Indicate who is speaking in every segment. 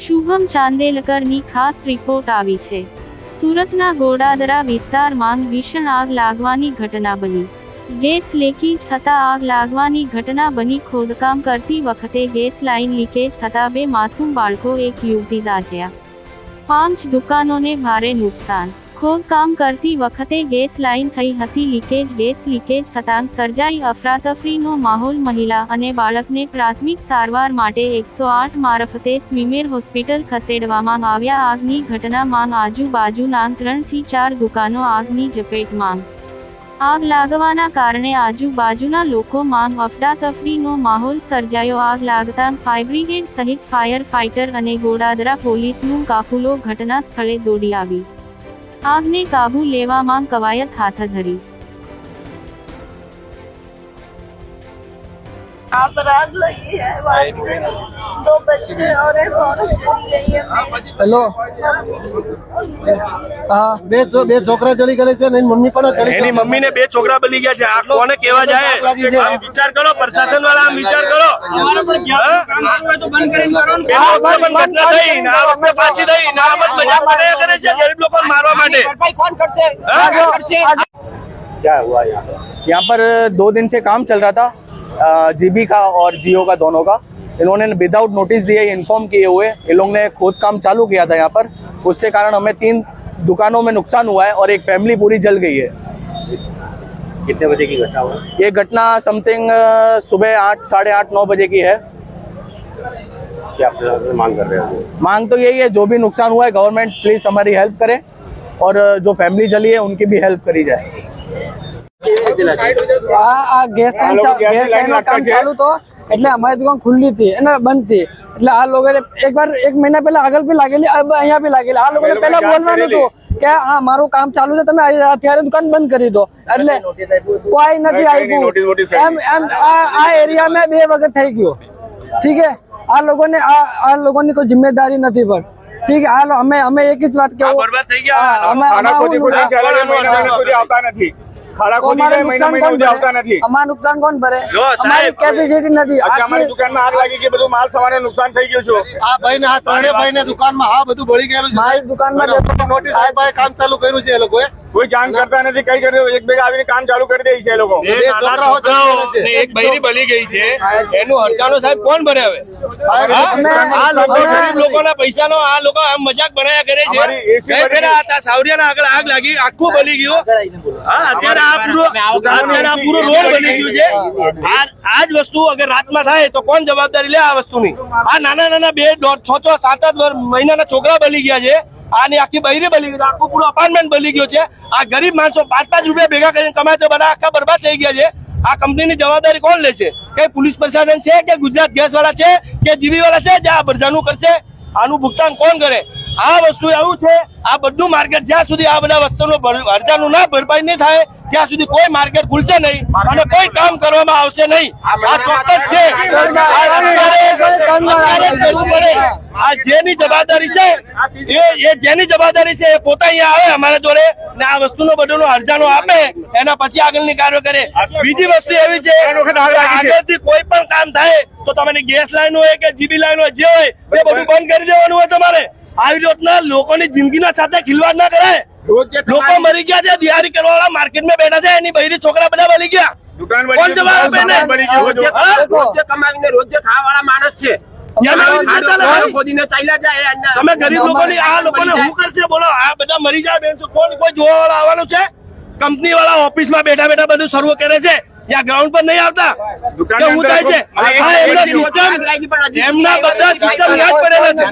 Speaker 1: શુભમ ચાંદેલકરની ખાસ રિપોર્ટ આવી છે. સુરતના ગોડાદરા વિસ્તારમાં ભીષણ આગ લાગવાની ઘટના બની. ગેસ લીકેજ થતા આગ લાગવાની ઘટના બની. ખોદકામ કરતી વખતે ગેસ લાઇન લીકેજ થતા બે માસૂમ બાળકો, એક યુવતી દાઝ્યા પાંચ દુકાનોને ભારે નુકસાન ખોદકામ કરતી વખતે ગેસ લાઇન થઈ હતી. લીકેજ, ગેસ લીકેજ થતાં સર્જાઈ અફરાતફરીનો માહોલ મહિલા અને બાળકને પ્રાથમિક સારવાર માટે એકસો આઠ મારફતે સ્વિમેર હોસ્પિટલ ખસેડવામાં આવ્યા. આગની ઘટનામાં આજુબાજુના ત્રણથી ચાર દુકાનો આગની ઝપેટમાં. આગ લાગવાના કારણે આજુબાજુના લોકોમાં અફડાતફડીનો માહોલ સર્જાયો. આગ લાગતા ફાયર બ્રિગેડ સહિત ફાયર ફાઇટર અને ગોડાદરા પોલીસનું કાફુલો ઘટના સ્થળે દોડી આવી. આગને કાબુ લેવામાં કવાયત હાથ ધરી
Speaker 2: यहाँ पर आग लगी है वहाँ से दो बच्चे और एक औरत चली गई है मेरी।
Speaker 3: હેલો હા
Speaker 4: બે છો- બે છોકરા ચડી ગયેલા છે ને એની મમ્મી પણ ચડી
Speaker 5: એની મમ્મી ને બે છોકરા બની ગયા છે આ કોને કેવા જાય આમ વિચાર કરો પ્રશાસન વાળા આમ વિચાર કરો હા? પેલા વખતે પણ ઘટના થઈ ને આ વખતે પાછી થઈ ને આ બધ મજાક બનાવ્યા કરે છે ગરીબ લોકો મારવા માટે હા?
Speaker 3: यहाँ पर दो दिन से काम चल रहा था जीबी का और जियो का दोनों का इन्होंने विदाउट नोटिस दिए इन्फॉर्म किए हुए इन लोग ने खोद काम चालू किया था यहाँ पर उससे कारण हमें तीन दुकानों में नुकसान हुआ है और एक फैमिली पूरी जल गई है
Speaker 6: कितने बजे की घटना हुआ
Speaker 3: ये घटना समथिंग सुबह आठ साढ़े आठ नौ बजे की है
Speaker 6: क्या प्रशासन से मांग कर रहे हो
Speaker 3: मांग तो यही है जो भी नुकसान हुआ है गवर्नमेंट प्लीज हमारी हेल्प करे और जो फैमिली जली है उनकी भी हेल्प करी जाए
Speaker 7: આ આ ગેસ લાઈન ચા- ગેસ લાઈનનું કામ ચાલુ તો એટલે અમારી દુકાન ખુલ્લી હતી અને બંધ હતી એટલે આ લોકોને એકવાર એક મહિના પહેલા આગળ બી લાગેલી અહીંયા બી લાગેલી. આ લોકોને પહેલા બોલવાનું હતું કે હા મારું કામ ચાલુ છે તમે અત્યારે દુકાન બંધ કરી દો. એટલે કોઈ નથી આવ્યું એમ એમ આ આ એરિયામાં બે વખત થઈ ગયો. ઠીક હે આ લોકોને આ આ લોકોની કોઈ જિમ્મેદારી નથી પણ. ઠીક હે અમે અમે એક જ વાત કેવું
Speaker 5: બરબાદ થઈ ગયા.
Speaker 7: હા, અમે-
Speaker 8: છે, આવતા નથી. ખાડાખોદી
Speaker 7: અમારે
Speaker 8: જાય, મહિના મહિના સુધી આવતા નથી.
Speaker 7: અમારું નુકસાન કોણ ભરે?
Speaker 5: જો,
Speaker 7: અમારી કેપેસિટી નથી.
Speaker 8: અમારી દુકાનમાં આગ લાગી કે બધું માલ સામાન નુકસાન થઈ ગયું છે.
Speaker 4: આ ભાઈ ને આ ત્રણેય ભાઈ ને દુકાનમાં હા બધું બળી ગયેલું છે
Speaker 7: મારી દુકાનમાં
Speaker 4: નોટિસ કામ ચાલુ કર્યું છે એ લોકોએ.
Speaker 8: કોઈ જાણ કરતા નથી કઈ કર્યું એક ભેગા આવીને કામ ચાલુ કરી દે છે એ લોકો.
Speaker 5: એક બૈરી બળી ગઈ છે. એનું હડતાલો સાહેબ કોણ ભરે હવે? આ લોકો ગરીબ લોકોના પૈસાનો આ લોકો આમ મજાક બનાયા કરે છે. સાવરિયાના આગળ આગ લાગી આખું બળી ગયું. હા અત્યારે આ પૂરો અત્યારે આ પૂરો રોડ બની ગયું છે. આ જ વસ્તુ અગર રાતમાં થાય તો કોણ જવાબદારી લે આ વસ્તુની? આ નાના નાના બે દોઢ છ છ સાત આઠ મહિનાના છોકરા બળી ગયા છે. આની આખી બૈરી બની ગઈ, આખું પૂરું અપાર્ટમેન્ટ બની ગયો છે. આ ગરીબ માણસો પાંચ પાંચ રૂપિયા ભેગા કરીને કમાય તો બધા આખા બરબાદ થઈ ગયા છે. આ કંપનીની જવાબદારી કોણ લેશે? કે પોલીસ પ્રશાસન છે, કે ગુજરાત ગેસ વાળા છે, કે જીબી વાળા છે, જે આ બધાનું કરશે? આનું ભુગતાન કોણ કરે? આ વસ્તુ એવું છે આ બધું માર્કેટ જ્યાં સુધી આ બધા વસ્તુનું હરજાનું ના ભરપાઈ નહીં થાય ત્યાં સુધી કોઈ માર્કેટ ખુલશે નહીં અને કોઈ કામ કરવામાં આવશે નહીં. આ ચોક્કસ છે. આ જેની જવાબદારી છે એ જેની જવાબદારી છે એ પોતા અહીંયા આવે અમારા જોડે ને આ વસ્તુનો બધોનો હરજાનો આપે એના પછી આગળની કાર્ય કરે. બીજી વસ્તુ એવી છે આગળથી કોઈ પણ કામ થાય તો તમારી ગેસ લાઈન હોય કે જીબી લાઈન હોય જે હોય એ બધું બંધ કરી દેવાનું હોય તમારે. આવી રીતના લોકોની જિંદગીના સાથે ખિલવાડ ના કરાય. લોકો મરી ગયા છે દિહાડી કરવા વાળા માર્કેટમાં બેઠા છે એની બહેરી છોકરા બધા મરી ગયા. કોણ જવાબ આપે?
Speaker 6: રોજ કમાવીને રોજ ખાવા વાળા માણસ છે.
Speaker 5: તમે ગરીબ લોકોની આ લોકોને હું કરશે? બોલો આ બધા મરી જાય બેન કોણ કોઈ જોવા વાળા આવવાનું છે? કંપની વાળા ઓફિસમાં બેઠા બેઠા બધું સર્વ કરે છે. ત્યાં ગ્રાઉન્ડ પર નહીં આવતા. કે હું થાય છે? આ એમનો સિસ્ટમ એમના બધા સિસ્ટમ યાદ પડેલા છે.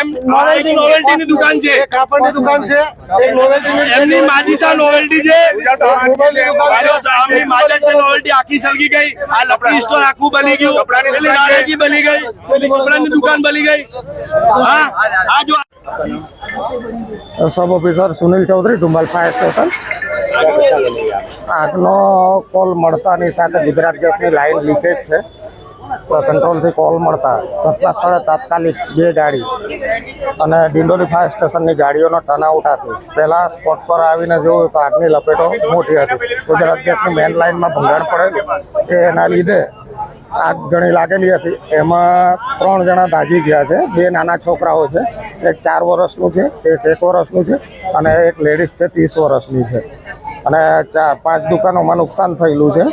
Speaker 5: એમ આ નોવેલ્ટી ની દુકાન છે.
Speaker 4: કાપડની દુકાન છે. એક નોવેલ્ટીની
Speaker 5: એમની માજીસા નોવેલ્ટી છે. આમની માજીસા નોવેલ્ટી આખી સળગી ગઈ. આ લકડી સ્ટોર આખું બની ગયું. પેલી
Speaker 8: દુકાન
Speaker 5: નારેજી બની ગઈ. પેલી કપડાની દુકાન બની ગઈ. હા આ જો
Speaker 9: sub officer Sunil Chaudhary Dumbal fire station આગનો call મળતાની સાથે ગુજરાત ગેસની લાઇન લીકેજ છે. કંટ્રોલથી કોલ મળતા ઘટના સ્થળે તાત્કાલિક બે ગાડી અને ડિંડોલી ફાયર સ્ટેશનની ગાડીઓનો ટર્નઆઉટ આપ્યો. પહેલાં સ્પોટ પર આવીને જોયું તો આગની લપેટો મોટી હતી. ગુજરાત ગેસની મેન લાઇનમાં ભંગાણ પડેલું. કે એના લીધે આગ ઘણી લાગેલી હતી. એમાં ત્રણ જણા દાઝી ગયા છે. બે નાના છોકરાઓ છે. એક ચાર વર્ષનું છે, એક એક વર્ષનું છે અને એક લેડીઝ છે, ત્રીસ વર્ષની છે. અને ચાર પાંચ દુકાનોમાં નુકસાન થયેલું છે.